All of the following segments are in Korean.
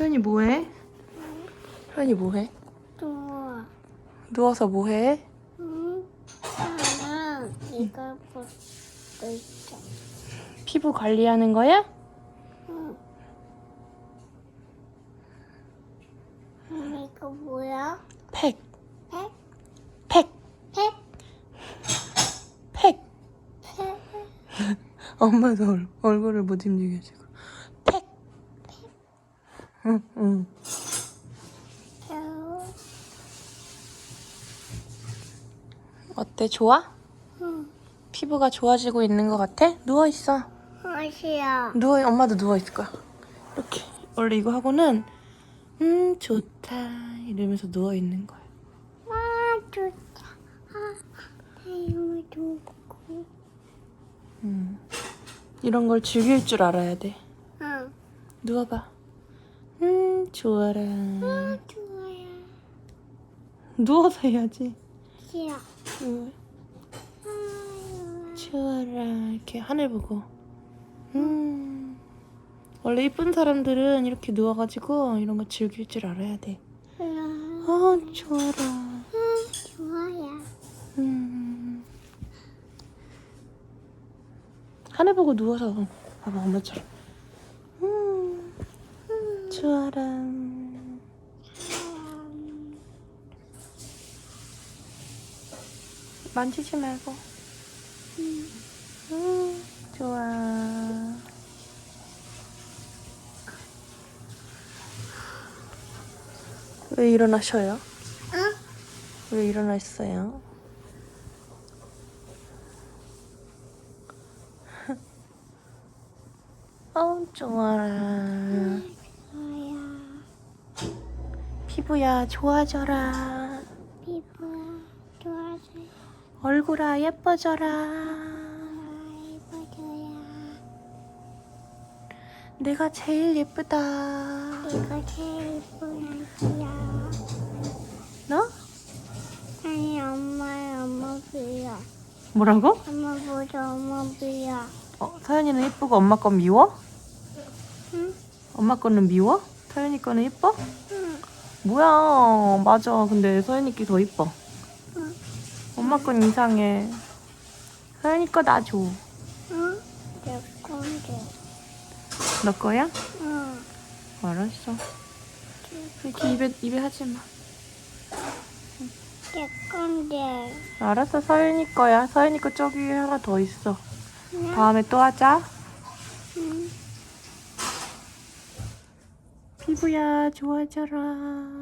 서연이 뭐해? 서연이 뭐해? 또, 누워서 뭐해? 응? 나는 이걸 보고 있어. 피부 관리하는 거야? 응. 음, 이거 뭐야? 팩, 팩? 팩, 팩? 팩. 팩? 엄마도 얼, 얼굴을 못 움직여 지금. 팩. 응? 어때? 좋아? 응. 피부가 좋아지고 있는 것 같아? 누워 있어. 맛이야. 누워, 엄마도 누워 있을 거야. 이렇게. 원래 이거 하고는 음 좋다 이러면서 누워 있는 거야. 아, 좋다. 아, 태용이 좋고. 음. 이런 걸 즐길 줄 알아야 돼. 응. 누워봐. 음 좋아라. 아, 좋아요. 누워서 해야지. 싫어. 응. 아, 좋아라 이렇게 하늘 보고. 음. 원래 이쁜 사람들은 이렇게 누워가지고 이런 거 즐길 줄 알아야 돼. 좋아. 아 좋아라. 아, 좋아요. 음. 하늘 보고 누워서 봐봐 엄마처럼. 음. 좋아라. 만지지 말고. 음, 좋아. 왜 일어나셔요? 응? 왜 일어났어요? 어, 좋아라. 피부야, 좋아져라. 피부가 좋아져요. 얼굴아, 예뻐져라. 내가 제일 예쁘다. 이거 제일 예쁜 아기야. 너? 아니 엄마의 엄마 비야. 뭐라고? 엄마 보자 엄마 비야. 어, 서연이는 예쁘고 엄마 건 미워? 응? 엄마 거는 미워? 서연이 거는 예뻐? 응. 뭐야, 맞아. 근데 서연이 게더 예뻐. 응. 엄마 건 이상해. 서연이 거 나 줘. 응? 내 건데. 너 거야? 응. 알았어. 이렇게 입에, 입에 하지 마. 내 건데. 알았어, 서연이 거야. 서연이 거 저기 하나 더 있어. 응? 다음에 또 하자. 응. 피부야, 좋아져라.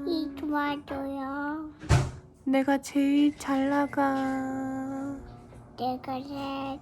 이 도와줘요. 내가 제일 잘 나가. 내가 제일